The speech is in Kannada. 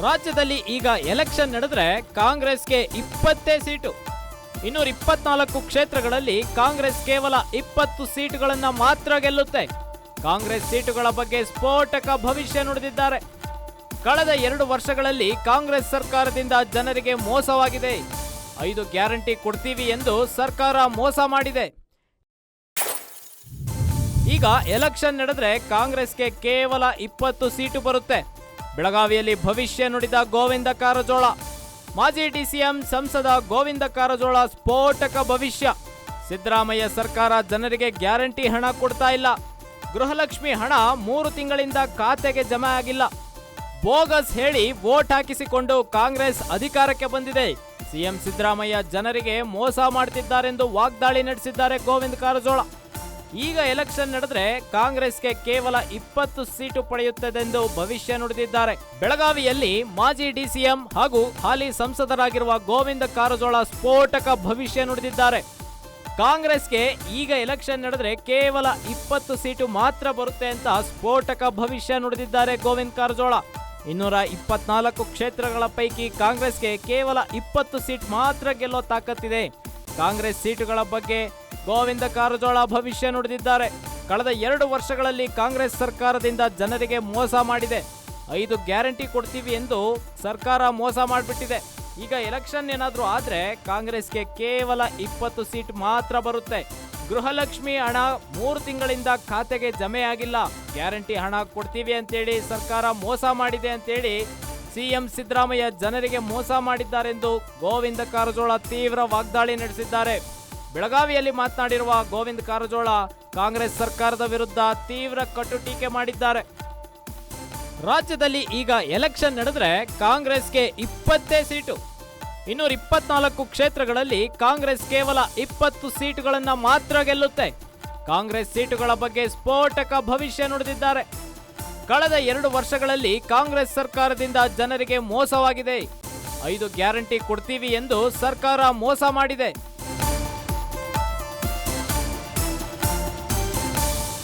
ರಾಜ್ಯದಲ್ಲಿ ಈಗ ಎಲೆಕ್ಷನ್ ನಡೆದ್ರೆ ಕಾಂಗ್ರೆಸ್ಗೆ ಇಪ್ಪತ್ತೇ ಸೀಟು. ಇನ್ನೂರ ಇಪ್ಪತ್ನಾಲ್ಕು ಕ್ಷೇತ್ರಗಳಲ್ಲಿ ಕಾಂಗ್ರೆಸ್ ಕೇವಲ ಇಪ್ಪತ್ತು ಸೀಟುಗಳನ್ನ ಮಾತ್ರ ಗೆಲ್ಲುತ್ತೆ. ಕಾಂಗ್ರೆಸ್ ಸೀಟುಗಳ ಬಗ್ಗೆ ಸ್ಫೋಟಕ ಭವಿಷ್ಯ ನುಡಿದಿದ್ದಾರೆ. ಕಳೆದ ಎರಡು ವರ್ಷಗಳಲ್ಲಿ ಕಾಂಗ್ರೆಸ್ ಸರ್ಕಾರದಿಂದ ಜನರಿಗೆ ಮೋಸವಾಗಿದೆ. ಐದು ಗ್ಯಾರಂಟಿ ಕೊಡ್ತೀವಿ ಎಂದು ಸರ್ಕಾರ ಮೋಸ ಮಾಡಿದೆ. ಈಗ ಎಲೆಕ್ಷನ್ ನಡೆದ್ರೆ ಕಾಂಗ್ರೆಸ್ಗೆ ಕೇವಲ ಇಪ್ಪತ್ತು ಸೀಟು ಬರುತ್ತೆ. ಬೆಳಗಾವಿಯಲ್ಲಿ ಭವಿಷ್ಯ ನುಡಿದ ಗೋವಿಂದ ಕಾರಜೋಳ. ಮಾಜಿ ಡಿಸಿಎಂ ಸಂಸದ ಗೋವಿಂದ ಕಾರಜೋಳ ಸ್ಫೋಟಕ ಭವಿಷ್ಯ. ಸಿದ್ದರಾಮಯ್ಯ ಸರ್ಕಾರ ಜನರಿಗೆ ಗ್ಯಾರಂಟಿ ಹಣ ಕೊಡ್ತಾ ಇಲ್ಲ. ಗೃಹಲಕ್ಷ್ಮಿ ಹಣ ಮೂರು ತಿಂಗಳಿಂದ ಖಾತೆಗೆ ಜಮಾ ಆಗಿಲ್ಲ. ಬೋಗಸ್ ಹೇಳಿ ವೋಟ್ ಹಾಕಿಸಿಕೊಂಡು ಕಾಂಗ್ರೆಸ್ ಅಧಿಕಾರಕ್ಕೆ ಬಂದಿದೆ. ಸಿಎಂ ಸಿದ್ದರಾಮಯ್ಯ ಜನರಿಗೆ ಮೋಸ ಮಾಡ್ತಿದ್ದಾರೆಂದು ವಾಗ್ದಾಳಿ ನಡೆಸಿದ್ದಾರೆ ಗೋವಿಂದ ಕಾರಜೋಳ. ಈಗ ಎಲೆಕ್ಷನ್ ನಡೆದ್ರೆ ಕಾಂಗ್ರೆಸ್ಗೆ ಕೇವಲ ಇಪ್ಪತ್ತು ಸೀಟು ಪಡೆಯುತ್ತದೆಂದು ಭವಿಷ್ಯ ನುಡಿದಿದ್ದಾರೆ. ಬೆಳಗಾವಿಯಲ್ಲಿ ಮಾಜಿ ಡಿಸಿಎಂ ಹಾಗೂ ಹಾಲಿ ಸಂಸದರಾಗಿರುವ ಗೋವಿಂದ ಕಾರಜೋಳ ಸ್ಫೋಟಕ ಭವಿಷ್ಯ ನುಡಿದಿದ್ದಾರೆ. ಕಾಂಗ್ರೆಸ್ಗೆ ಈಗ ಎಲೆಕ್ಷನ್ ನಡೆದ್ರೆ ಕೇವಲ ಇಪ್ಪತ್ತು ಸೀಟು ಮಾತ್ರ ಬರುತ್ತೆ ಅಂತ ಸ್ಫೋಟಕ ಭವಿಷ್ಯ ನುಡಿದಿದ್ದಾರೆ ಗೋವಿಂದ ಕಾರಜೋಳ. ಇನ್ನೂರ ಇಪ್ಪತ್ನಾಲ್ಕು ಕ್ಷೇತ್ರಗಳ ಪೈಕಿ ಕಾಂಗ್ರೆಸ್ಗೆ ಕೇವಲ ಇಪ್ಪತ್ತು ಸೀಟ್ ಮಾತ್ರ ಗೆಲ್ಲೋ ತಾಕತ್ತಿದೆ. ಕಾಂಗ್ರೆಸ್ ಸೀಟುಗಳ ಬಗ್ಗೆ ಗೋವಿಂದ ಕಾರಜೋಳ ಭವಿಷ್ಯ ನುಡಿದಿದ್ದಾರೆ. ಕಳೆದ ಎರಡು ವರ್ಷಗಳಲ್ಲಿ ಕಾಂಗ್ರೆಸ್ ಸರ್ಕಾರದಿಂದ ಜನರಿಗೆ ಮೋಸ ಮಾಡಿದೆ. ಐದು ಗ್ಯಾರಂಟಿ ಕೊಡ್ತೀವಿ ಎಂದು ಸರ್ಕಾರ ಮೋಸ ಮಾಡಿಬಿಟ್ಟಿದೆ. ಈಗ ಎಲೆಕ್ಷನ್ ಏನಾದರೂ ಆದರೆ ಕಾಂಗ್ರೆಸ್ಗೆ ಕೇವಲ ಇಪ್ಪತ್ತು ಸೀಟ್ ಮಾತ್ರ ಬರುತ್ತೆ. ಗೃಹಲಕ್ಷ್ಮಿ ಹಣ ಮೂರು ತಿಂಗಳಿಂದ ಖಾತೆಗೆ ಜಮೆ ಆಗಿಲ್ಲ. ಗ್ಯಾರಂಟಿ ಹಣ ಕೊಡ್ತೀವಿ ಅಂತೇಳಿ ಸರ್ಕಾರ ಮೋಸ ಮಾಡಿದೆ ಅಂತೇಳಿ ಸಿಎಂ ಸಿದ್ದರಾಮಯ್ಯ ಜನರಿಗೆ ಮೋಸ ಮಾಡಿದ್ದಾರೆಂದು ಗೋವಿಂದ ಕಾರಜೋಳ ತೀವ್ರ ವಾಗ್ದಾಳಿ ನಡೆಸಿದ್ದಾರೆ. ಬೆಳಗಾವಿಯಲ್ಲಿ ಮಾತನಾಡಿರುವ ಗೋವಿಂದ ಕಾರಜೋಳ ಕಾಂಗ್ರೆಸ್ ಸರ್ಕಾರದ ವಿರುದ್ಧ ತೀವ್ರ ಕಟು ಟೀಕೆ ಮಾಡಿದ್ದಾರೆ. ರಾಜ್ಯದಲ್ಲಿ ಈಗ ಎಲೆಕ್ಷನ್ ನಡೆದ್ರೆ ಕಾಂಗ್ರೆಸ್ಗೆ ಇಪ್ಪತ್ತೇ ಸೀಟು. ಇನ್ನೂರ ಇಪ್ಪತ್ನಾಲ್ಕು ಕ್ಷೇತ್ರಗಳಲ್ಲಿ ಕಾಂಗ್ರೆಸ್ ಕೇವಲ ಇಪ್ಪತ್ತು ಸೀಟುಗಳನ್ನ ಮಾತ್ರ ಗೆಲ್ಲುತ್ತೆ. ಕಾಂಗ್ರೆಸ್ ಸೀಟುಗಳ ಬಗ್ಗೆ ಸ್ಫೋಟಕ ಭವಿಷ್ಯ ನುಡಿದಿದ್ದಾರೆ. ಕಳೆದ ಎರಡು ವರ್ಷಗಳಲ್ಲಿ ಕಾಂಗ್ರೆಸ್ ಸರ್ಕಾರದಿಂದ ಜನರಿಗೆ ಮೋಸವಾಗಿದೆ. ಐದು ಗ್ಯಾರಂಟಿ ಕೊಡ್ತೀವಿ ಎಂದು ಸರ್ಕಾರ ಮೋಸ ಮಾಡಿದೆ.